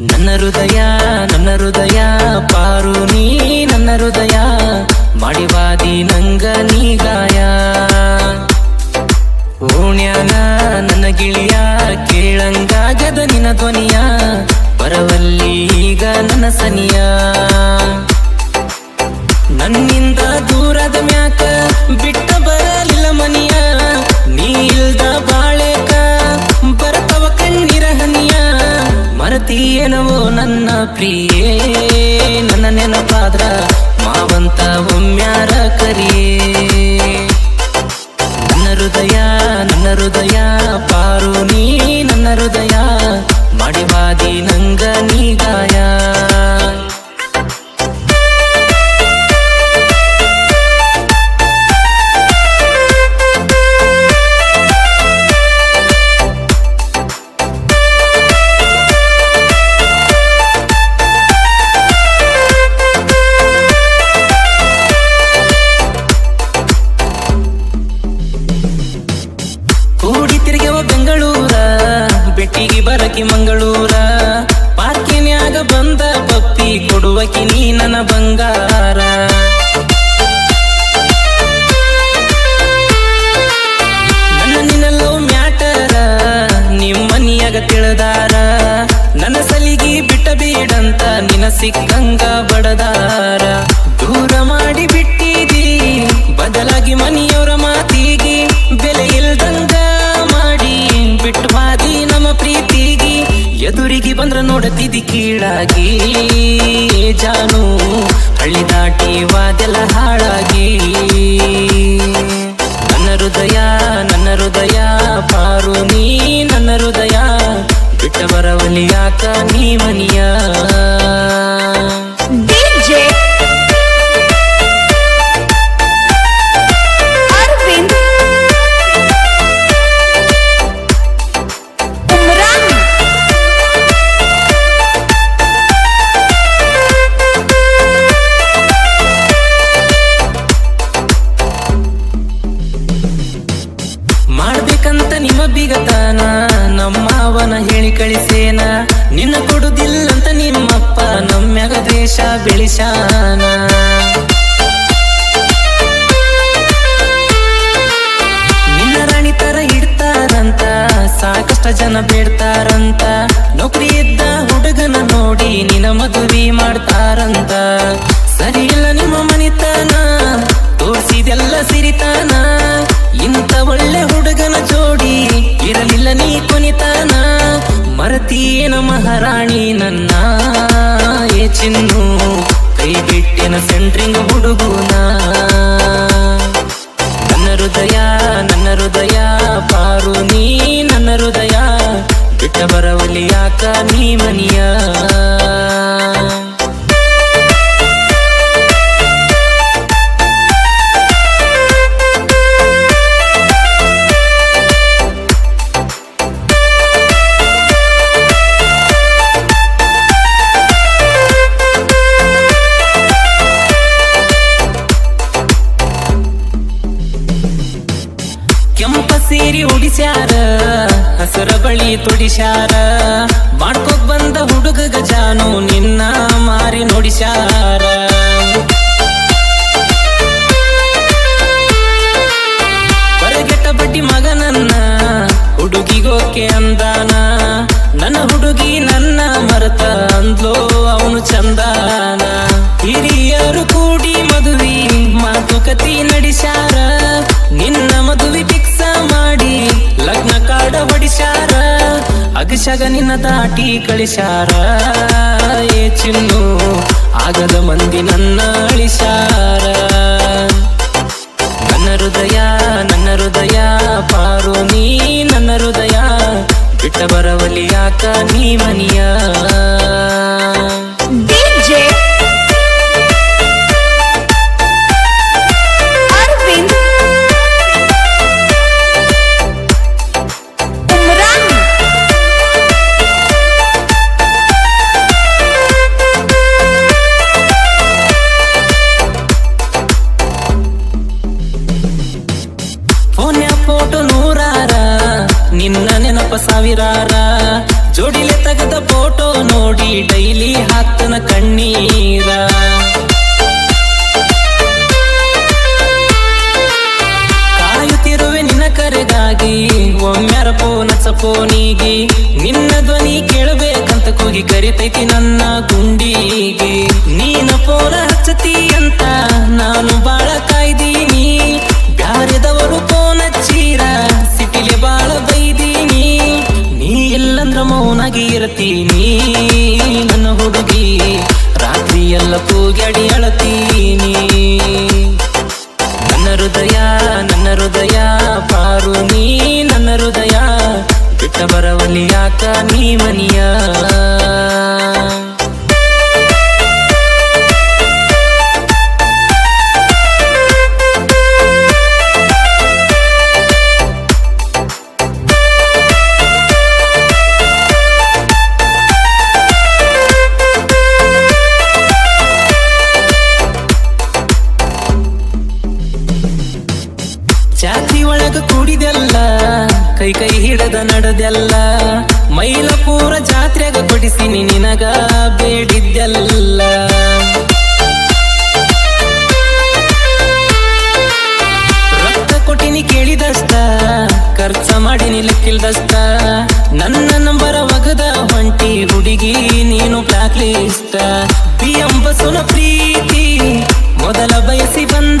ನನ್ನ ಹೃದಯ ನನ್ನ ಹೃದಯ, ಪಾರು ನೀ ನನ್ನ ಹೃದಯ, ಮಾಡಿವಾದಿ ನಂಗ ನೀ ಗಾಯ. ಓಣ್ಯಾನ ನನ್ನ ಗಿಳಿಯ ಕೇಳಂಗಾಗದ ನಿನ್ನ ಧ್ವನಿಯ, ಬರವಲ್ಲಿ ಈಗ ನನ್ನ ಸನಿಯ. ನನ್ನಿಂದ ನನ್ನ ಪ್ರಿಯೇ, ನನ್ನ ನೆನಪಾದ್ರ ಮಾವಂತ ಒಮ್ಮ್ಯಾರ ಕರಿಯೇ. ನನ್ನ ಹೃದಯ ನನ್ನ ಹೃದಯ, ಪಾರು ನೀ ನನ್ನ ಹೃದಯ ಮಡಿವಾದಿ ನಂಗ ನೀಗಾಯ ಕೂಡಿ ಸಿಕ್ಕಂಗ ಬಡದಾರ, ದೂರ ಮಾಡಿ ಬಿಟ್ಟಿದಿ, ಬದಲಾಗಿ ಮನಿಯವರ ಮಾತಿಗೆ ಬೆಲೆ ಇಲ್ದಂಗ ಮಾಡಿ, ಬಿಟ್ಟು ಬಾದಿ ನಮ್ಮ ಪ್ರೀತಿಗೆ ಎದುರಿಗೆ ಬಂದ್ರ ನೋಡತಿದಿ ಕೀಳಾಗಿ. ಜಾನು, ಹಳ್ಳಿ ದಾಟಿ ವಾದೆಲ್ಲ ಹಾಳಾಗಿ. ನನ್ನ ಹೃದಯ ನನ್ನ ಹೃದಯ ಹೇಳಿ ನಿನ್ನ ಕೊಡುದಿಲ್ಲಂತ ನಿಮ್ಮಪ್ಪ, ನಮ್ಮ್ಯಾಗ ದೇಶ ಬೆಳಿಸಾನ. ನಿನ್ನ ರಾಣಿ ತರ ಇಡ್ತಾರಂತ, ಸಾಕಷ್ಟ ಜನ ಬೇಡ್ತಾರಂತ. ನೌಕರಿ ಇದ್ದ ಹುಡುಗನ ನೋಡಿ ನಿನ್ನ ಮದುವೆ ಮಾಡ್ತಾರಂತ. ಸರಿ ಮರತೀನ ಮಹಾರಾಣಿ ನನ್ನ ಏ ಚಿನ್ನು. ಕೈ ಬಿಟ್ಟಿನ ಸೆಂಟ್ರಿಂಗ್ ಹುಡುಗುನ. ನನ್ನ ಹೃದಯ ನನ್ನ ಹೃದಯ, ಪಾರು ನೀ ನನ್ನ ಹೃದಯ. ಬಿಟ್ಟ ಬರವಲಿ ಯಾಕ ನೀ ಮನಿಯ? ಸೀರಿ ಉಡಿಸ್ಯಾರ, ಹಸರ ಬಳಿ ತುಡಿಸ್ಯಾರ. ಮಾಡ್ಕೋಕ್ ಬಂದ ಹುಡುಗ ಗಜಾನು ನಿನ್ನ ಮಾರಿ ನೋಡಿಸ್ಯಾರ. ಬರಗೆಟ್ಟ ಬಡ್ಡಿ ಮಗನನ್ನ ಹುಡುಗಿಗೋಕೆ ಅಂದಾನ. ನನ್ನ ಹುಡುಗಿ ನನ್ನ ಮರತ ಅಂದ್ಲೋ ಅವನು ಚಂದಾನ. ಹಿರಿಯರು ಕೂಡಿ ಮದುವೆ, ಮಾತುಕತಿ ನಡೆಸ್ಯಾರ. ಅಗಶಗ ನಿನ್ನ ತಾಟಿ ಕಳಿಸ್ಯಾರ ಏ ಚಿನ್ನು, ಆಗದ ಮಂದಿ ನನ್ನ ಅಳಿಸಾರ? ನನ್ನ ಹೃದಯ ನನ್ನ ಹೃದಯ, ಪಾರು ನೀ ನನ್ನ ಹೃದಯ. ಬಿಟ್ಟ ಬರವಲಿ ಯಾಕ ನೀ ಮನಿಯ? ಫೋಟೋ ನೋಡಿ ಡೈಲಿ ಹಾಕ್ತನ ಕಣ್ಣೀರ. ಕಾಯುತ್ತಿರುವೆ ನಿನ್ನ ಕರೆಗಾಗಿ ಒಮ್ಮೆರ ಫೋನ್ ಫೋನಿಗೆ. ನಿನ್ನ ಧ್ವನಿ ಕೇಳಬೇಕಂತ ಕೂಗಿ ಕರಿತೈತಿ ನನ್ನ ಗುಂಡಿಗೆ ಎಲ್ಲ ಕೂಗ್ಯಾಡಿ ಅಳತೀನಿ. ನನ್ನ ಹೃದಯ ನನ್ನ ಹೃದಯ, ಪಾರು ನೀ ನನ್ನ ಹೃದಯ. ಬಿಟ್ಟ ಬರವಲ್ಲಿ ಯಾಕ ನೀ ಮನಿಯ ಒಳಗ ಕೂಡಿದೆಲ್ಲ, ಕೈ ಕೈ ಹಿಡದ ನಡೆದೆಲ್ಲ, ಮೈಲಪೂರ ಜಾತ್ರೆಗ ಕೊಡಿಸಿನಿ ನಿನಗ ಬೇಡಿದ್ದೆಲ್ಲ. ರಕ್ತ ಕೊಟ್ಟಿನಿ ಕೇಳಿದಷ್ಟ, ಖರ್ಚ ಮಾಡಿನಿ ಲೆಕ್ಕಿಲ್ದಷ್ಟ, ನನ್ನ ನಂಬರ ಒಗದ ಹೊಂಟಿ ಹುಡುಗಿ ನೀನು ಬ್ಲಾಕ್ ಲಿಸ್ಟ್. ಬಿ ಅಂಬಸುನ ಪ್ರೀತಿ, ಮೊದಲ ಬಯಸಿ ಬಂದಾಕಿ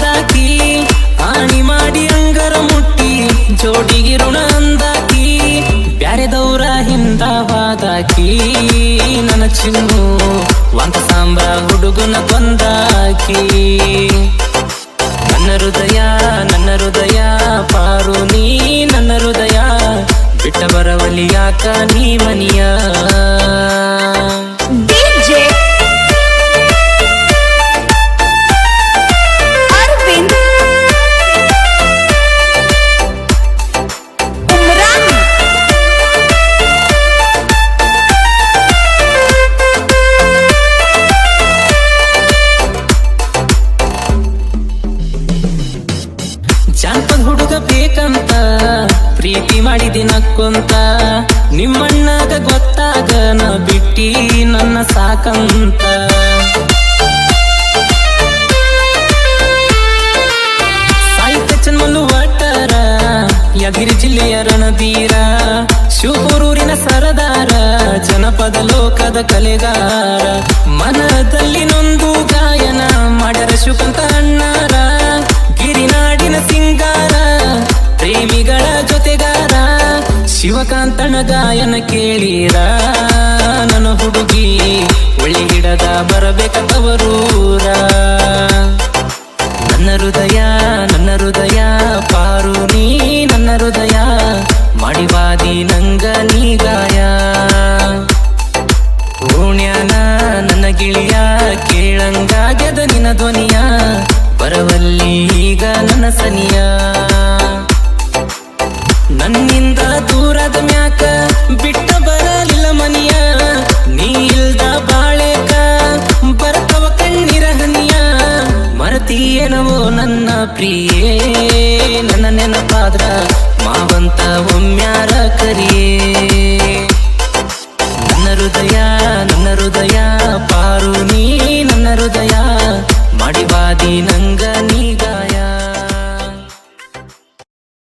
ಹಿಂದವಾದಾಕಿ ನನ್ನ ಚಿನ್ನು, ವಂತ ಸಾಂಬ ಹುಡುಗನ ಕೊಂದಾಕಿ. ನನ್ನ ಹೃದಯ ನನ್ನ ಹೃದಯ, ಪಾರು ನೀ ನನ್ನ ಹೃದಯ, ಬಿಟ್ಟ ಬರವಲಿ ಯಾಕ ನೀ ಮನಿಯ? ನಕ್ಕೊಂತ. ನಿಮ್ಮಣ್ಣಗ ಗೊತ್ತಾಗ ನ ಬಿಟ್ಟಿ ನನ್ನ ಸಾಕಂತ. ಸಾಹಿತ್ಯ ಒಟ್ಟಾರ ಯಗಿರಿ ಜಿಲ್ಲೆಯ ರಣಧೀರ, ಶಿವಪುರೂರಿನ ಸರದಾರ, ಜನಪದ ಲೋಕದ ಕಲೆಗಾರ. ಮನದಲ್ಲಿ ನೊಂದು ಗಾಯನ, ಮಾಡರ ಶಿವಕಂತ ಶಿವಕಾಂತನ ಗಾಯನ ಕೇಳಿರ ನನ್ನ ಹುಡುಗಿ. ಒಳ್ಳೆ ಗಿಡದ ಬರಬೇಕ ತವರೂರ. ನನ್ನ ಹೃದಯ ನನ್ನ ಹೃದಯ, ಪಾರು ನೀ ನನ್ನ ಹೃದಯ. ಮಾಡಿವಾದಿ ನಂಗ ನೀ ಗಾಯ. ಓಣ್ಯಾನ ನನ್ನ ಗಿಳಿಯ, ಕೇಳಂಗಾಗ್ಯದ ನಿನ್ನ ಧ್ವನಿಯ. ಬರವಲ್ಲಿ ಈಗ ನನ್ನ ಸನಿಯ. ಪ್ರಿಯೇ ನನ್ನ ನೆನಪಾದ್ರ ಮಾವಂತ ಒಮ್ಮ್ಯಾರ ಕರಿಯೇ. ನನ್ನ ಹೃದಯ ನನ್ನ ಹೃದಯ, ಪಾರು ನೀ ನನ್ನ ಹೃದಯ ಮಾಡಿವಾದಿ ನಂಗ ನೀಗಾಯ